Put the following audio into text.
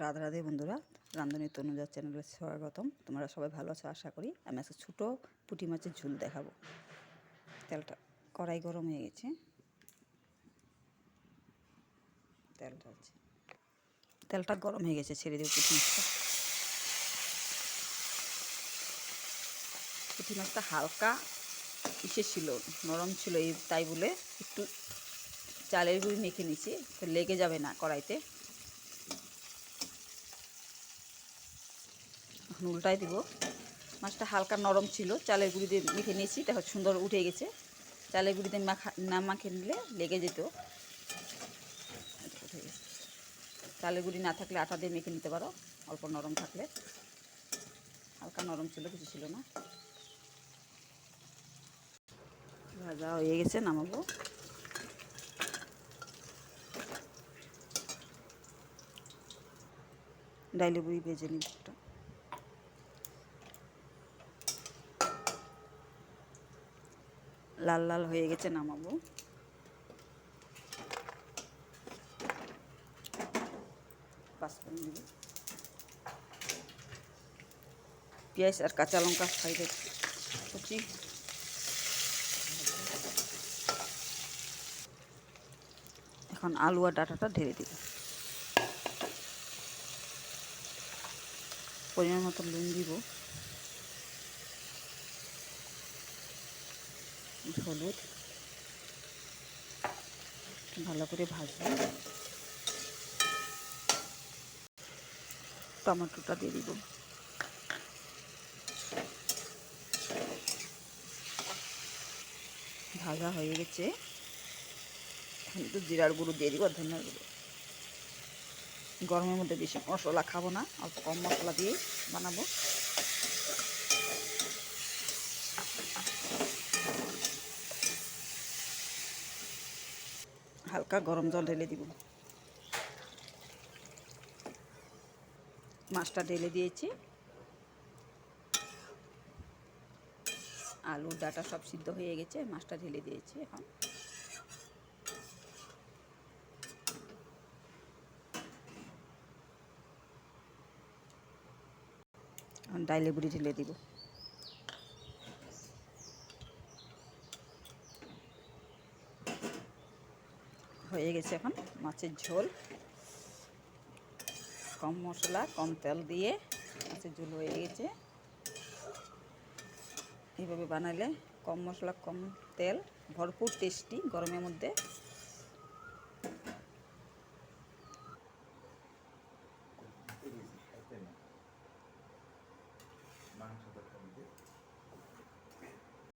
রাধা রাধে বন্ধুরা রান্ধনী তনুজার চ্যানেলে স্বাগতম। তোমরা সবাই ভালো আছো? আশা করি আমি আজকে ছোটো পুঁটি মাছের ঝুল দেখাবো। তেলটা কড়াই গরম হয়ে গেছে। তেলটা আছে। তেলটা গরম হয়ে গেছে, ছেড়ে দেবো পুঁটি মাছটা। পুঁটি মাছটা হালকা ইসে ছিল, নরম ছিল, এই তাই বলে একটু চালের গুঁড়ি মেখে নিছি লেগে যাবে না কড়াইতে। এখন উল্টাই দিব। মাছটা হালকা নরম ছিল, চালের গুঁড়ি দিয়ে মেখে নিয়েছি দেখো সুন্দর উঠে গেছে। চালের গুঁড়ি দিয়ে মাখা না মাখে নিলে লেগে যেত। চালের গুঁড়ি না থাকলে আটা দিয়ে মেখে নিতে পারো, অল্প নরম থাকলে। হালকা নরম ছিল, কিছু ছিল না। ভাজা হয়ে গেছে, নামাবো। ডাইলে বুড়ি ভেজে নিব লাল লাল হয়ে গেছে, নামাবো। পেঁয়াজ আর কাঁচা লঙ্কা সাইডে কুচি এখন আলু আর ডাটাটা ঢেলে দিব। পরিমাণ মতো নুন দিব। হলুদ। ভালো করে ভাজবো। টমেটোটা দিয়ে দিব। ভাজা হয়ে গেছে। এখন একটু জিরার গুঁড়ো দিয়ে দিব, ধনিয়ার গুঁড়ো। গরমের মধ্যে বেশি মশলা খাব না, অল্প কম মশলা দিয়ে বানাবো। হালকা গরম জল ঢেলে দিব। মাছটা ঢেলে দিয়েছি। আলু, ডাটা সব সিদ্ধ হয়ে গেছে, মাছটা ঢেলে দিয়েছি এখন। এখন ডাইলে বুড়ি ঢেলে দিব। হয়ে গেছে এখন মাছের ঝোল। কম মশলা, কম তেল দিয়ে মাছের ঝোল হয়ে গেছে। এইভাবে বানালে কম মশলা, কম তেল, ভরপুর টেস্টি, গরমের মধ্যে।